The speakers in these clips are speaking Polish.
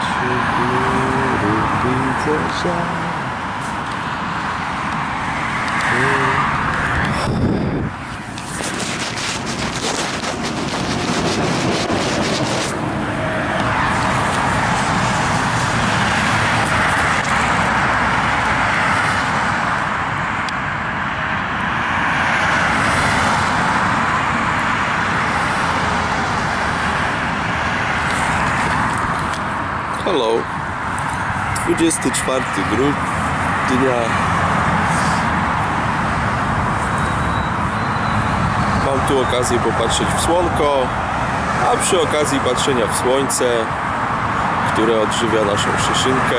是不如你坐下。24 grudnia. Mam tu okazję popatrzeć w słonko, a przy okazji patrzenia w słońce, które odżywia naszą szyszynkę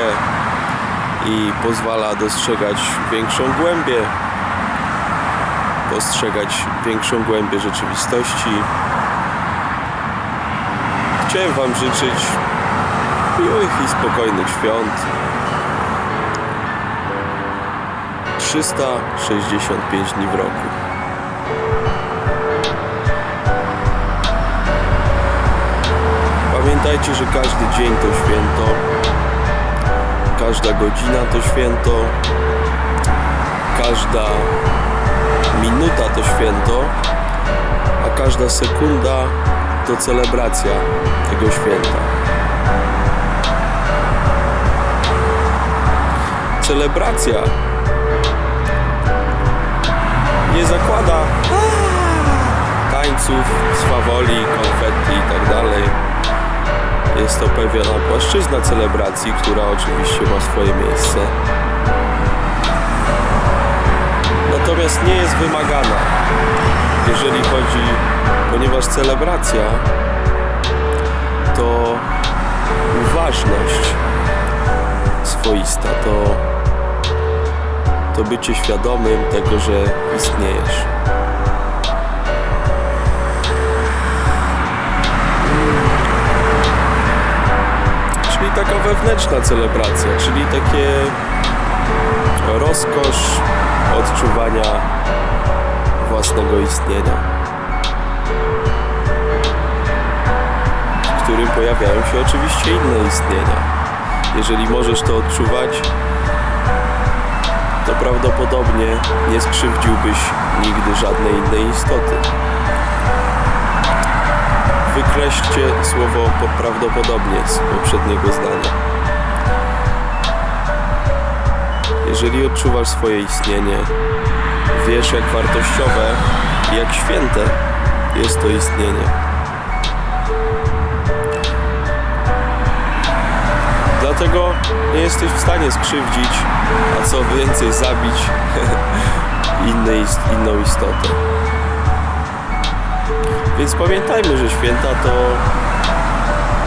i pozwala dostrzegać większą głębię, dostrzegać większą głębię rzeczywistości. Chciałem Wam życzyć miłych i spokojnych świąt. 365 dni w roku. Pamiętajcie, że każdy dzień to święto, każda godzina to święto, każda minuta to święto, a każda sekunda to celebracja tego święta. celebracja nie zakłada tańców, swawoli, konfetti i tak. Jest to pewna płaszczyzna celebracji, która oczywiście ma swoje miejsce. Natomiast nie jest wymagana, jeżeli chodzi, ponieważ celebracja to uważność swoista, to, to bycie świadomym tego, że istniejesz. Czyli taka wewnętrzna celebracja, czyli takie rozkosz odczuwania własnego istnienia, w którym pojawiają się oczywiście inne istnienia jeżeli możesz to odczuwać, to prawdopodobnie nie skrzywdziłbyś nigdy żadnej innej istoty. Wykreślcie słowo po- prawdopodobnie z poprzedniego zdania. Jeżeli odczuwasz swoje istnienie, wiesz jak wartościowe i jak święte jest to istnienie. Dlatego nie jesteś w stanie skrzywdzić, a co więcej zabić innej, ist- inną istotę. Więc pamiętajmy, że święta to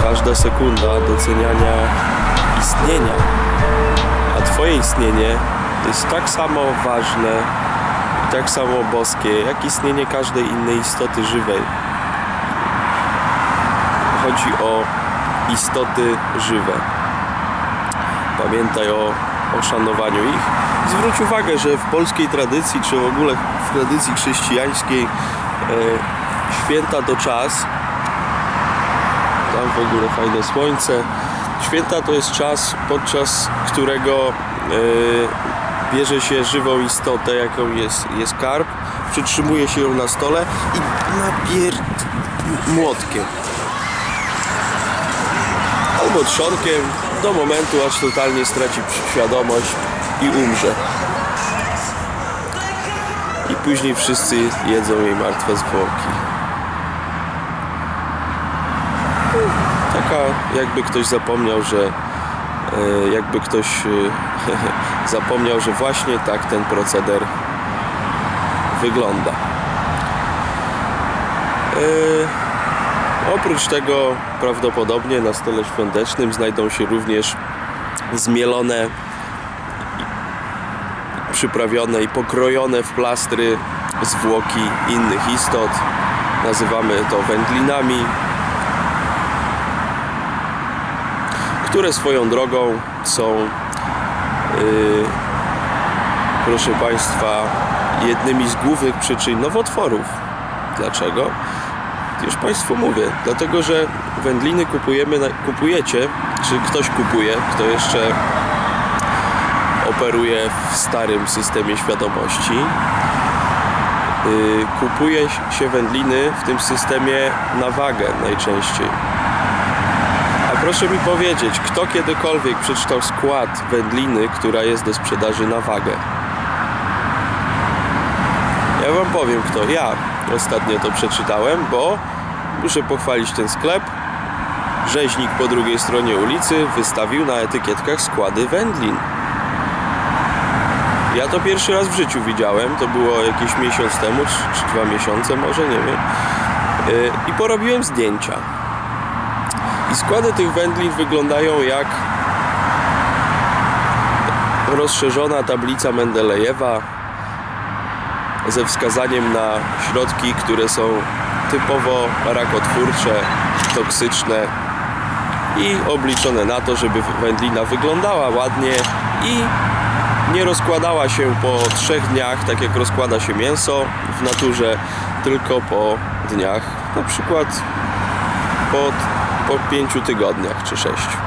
każda sekunda doceniania istnienia, a Twoje istnienie jest tak samo ważne i tak samo boskie, jak istnienie każdej innej istoty żywej. Chodzi o istoty żywe. Pamiętaj o, o szanowaniu ich. Zwróć uwagę, że w polskiej tradycji, czy w ogóle w tradycji chrześcijańskiej e, święta to czas. Tam w ogóle fajne słońce. Święta to jest czas, podczas którego e, bierze się żywą istotę, jaką jest, jest karp, przytrzymuje się ją na stole i napier... młotkiem albo trzonkiem do momentu, aż totalnie straci świadomość i umrze. I później wszyscy jedzą jej martwe zwłoki. Taka jakby ktoś zapomniał, że e, jakby ktoś e, zapomniał, że właśnie tak ten proceder wygląda. Oprócz tego prawdopodobnie na stole świątecznym znajdą się również zmielone, przyprawione i pokrojone w plastry zwłoki innych istot. Nazywamy to wędlinami, które swoją drogą są, yy, proszę Państwa, jednymi z głównych przyczyn nowotworów. Dlaczego? Już Państwu mówię, dlatego że wędliny kupujemy, kupujecie czy ktoś kupuje, kto jeszcze operuje w starym systemie świadomości. Yy, kupuje się wędliny w tym systemie na wagę najczęściej. A proszę mi powiedzieć, kto kiedykolwiek przeczytał skład wędliny, która jest do sprzedaży na wagę? Ja wam powiem kto. Ja ostatnio to przeczytałem, bo muszę pochwalić ten sklep. Rzeźnik po drugiej stronie ulicy wystawił na etykietkach składy wędlin. Ja to pierwszy raz w życiu widziałem, to było jakieś miesiąc temu, czy, dwa miesiące może, nie wiem. Yy, I porobiłem zdjęcia. I składy tych wędlin wyglądają jak rozszerzona tablica Mendelejewa ze wskazaniem na środki, które są typowo rakotwórcze, toksyczne i obliczone na to, żeby wędlina wyglądała ładnie i nie rozkładała się po trzech dniach, tak jak rozkłada się mięso w naturze, tylko po dniach, na przykład po, po pięciu tygodniach czy sześciu.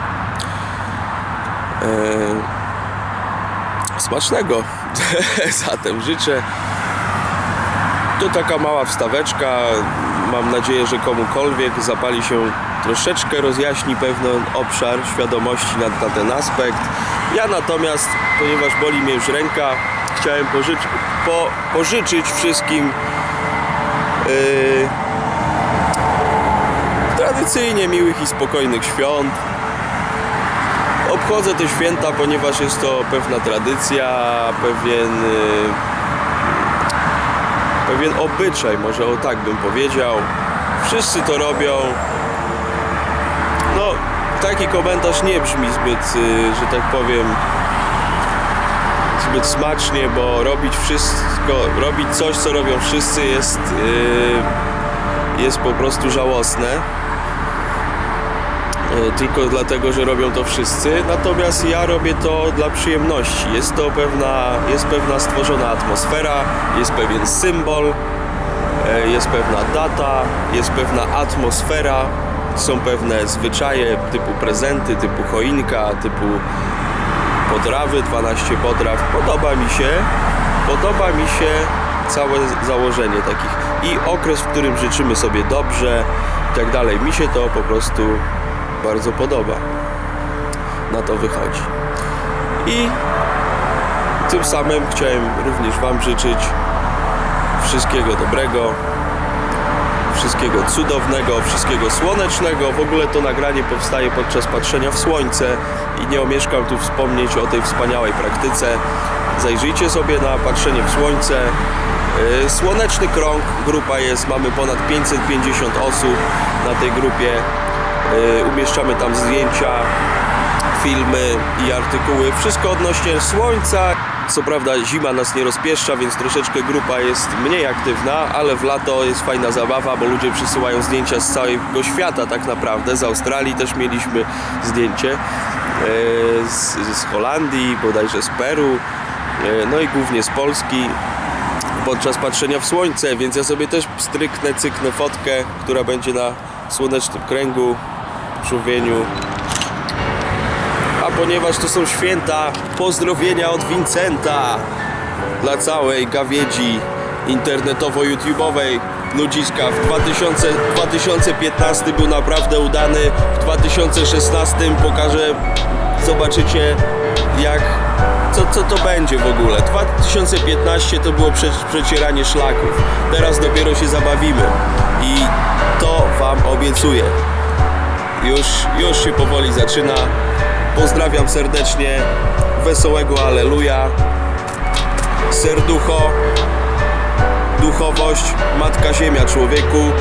Eee, smacznego zatem życzę. To taka mała wstaweczka. Mam nadzieję, że komukolwiek zapali się troszeczkę rozjaśni pewien obszar świadomości na, na ten aspekt. Ja natomiast, ponieważ boli mnie już ręka, chciałem po, pożyczyć wszystkim yy, tradycyjnie miłych i spokojnych świąt. Obchodzę te święta, ponieważ jest to pewna tradycja, pewien, yy, pewien obyczaj, może o tak bym powiedział. Wszyscy to robią. No, taki komentarz nie brzmi zbyt, yy, że tak powiem, zbyt smacznie, bo robić wszystko, robić coś, co robią wszyscy jest, yy, jest po prostu żałosne. Yy, Tylko dlatego, że robią to wszyscy, natomiast ja robię to dla przyjemności. Jest to pewna, jest pewna stworzona atmosfera, jest pewien symbol, yy, jest pewna data, jest pewna atmosfera, są pewne zwyczaje typu prezenty, typu choinka, typu potrawy, 12 potraw. Podoba mi się, podoba mi się całe założenie takich i okres, w którym życzymy sobie dobrze i tak dalej. Mi się to po prostu bardzo podoba. Na to wychodzi. I tym samym chciałem również Wam życzyć wszystkiego dobrego, wszystkiego cudownego, wszystkiego słonecznego. W ogóle to nagranie powstaje podczas patrzenia w słońce i nie omieszkam tu wspomnieć o tej wspaniałej praktyce. Zajrzyjcie sobie na patrzenie w słońce. Yy, Słoneczny krąg, grupa jest, mamy ponad 550 osób na tej grupie. Yy, Umieszczamy tam zdjęcia, filmy i artykuły. Wszystko odnośnie słońca. Co prawda zima nas nie rozpieszcza, więc troszeczkę grupa jest mniej aktywna, ale w lato jest fajna zabawa, bo ludzie przysyłają zdjęcia z całego świata tak naprawdę. Z Australii też mieliśmy zdjęcie, e, z, z Holandii, bodajże z Peru, e, no i głównie z Polski podczas patrzenia w słońce, więc ja sobie też stryknę, cyknę fotkę, która będzie na słonecznym kręgu, a ponieważ to są święta, pozdrowienia od Vincenta dla całej gawiedzi internetowo-youtubeowej ludziska. W 2000, 2015 był naprawdę udany, w 2016 pokażę, zobaczycie jak, co, co to będzie w ogóle. 2015 to było prze, przecieranie szlaków, teraz dopiero się zabawimy i to Wam obiecuję. Już, już się powoli zaczyna. Pozdrawiam serdecznie. Wesołego Aleluja. Serducho. Duchowość. Matka Ziemia człowieku.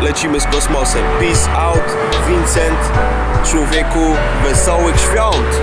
Lecimy z kosmosem. Peace out. Vincent. Człowieku. Wesołych świąt.